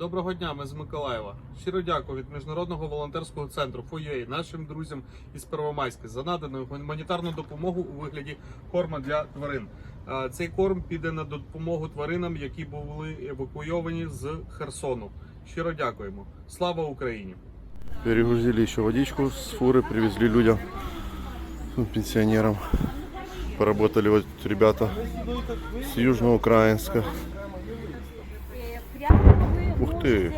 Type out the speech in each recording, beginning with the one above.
Доброго дня, ми з Миколаєва. Щиро дякую від Міжнародного волонтерського центру ФОЄ нашим друзям із Первомайська за надану гуманітарну допомогу у вигляді корма для тварин. Цей корм піде на допомогу тваринам, які були евакуйовані з Херсону. Щиро дякуємо. Слава Україні! Перегрузили еще водичку с фуры, привезли людям, ну, пенсионерам. Поработали вот ребята с Южноукраинска. Ух ты!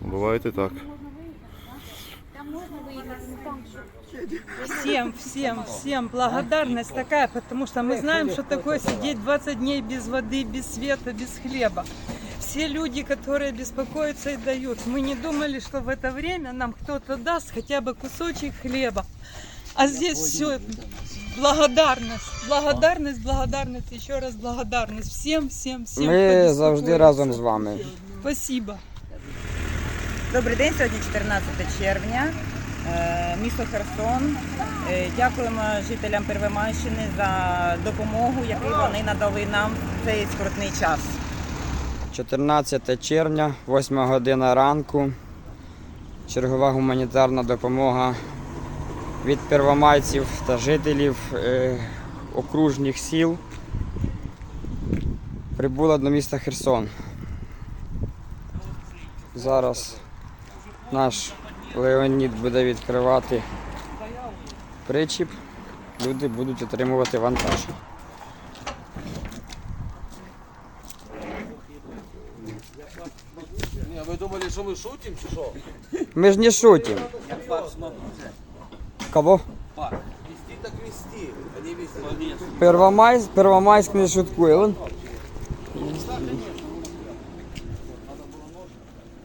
Бывает и так. Всем, всем, всем благодарность такая, потому что мы знаем, что такое сидеть 20 дней без воды, без света, без хлеба. Все люди, которые беспокоятся и дают. Мы не думали, что в это время нам кто-то даст хотя бы кусочек хлеба. А здесь все благодарность, благодарность, благодарность, еще раз благодарность всем, всем, всем. Ми кто завжди разом з вами. Спасибо. Добрий день, сьогодні 14 червня, е, місто Херсон. Е, Дякуємо жителям Первомайщини за допомогу, яку вони надали нам в цей скрутний час. 14 червня, 8 година ранку. Чергова гуманітарна допомога від первомайців та жителів е, окружних сіл прибула до міста Херсон. Зараз наш Леонід буде відкривати причіп. Люди будуть отримувати вантаж. Не, вы думали, что мы шутим, чи что? Ми ж не шутим. Кого? Вести так вести, а не вести. Первомайськ, Первомайськ не шуткує.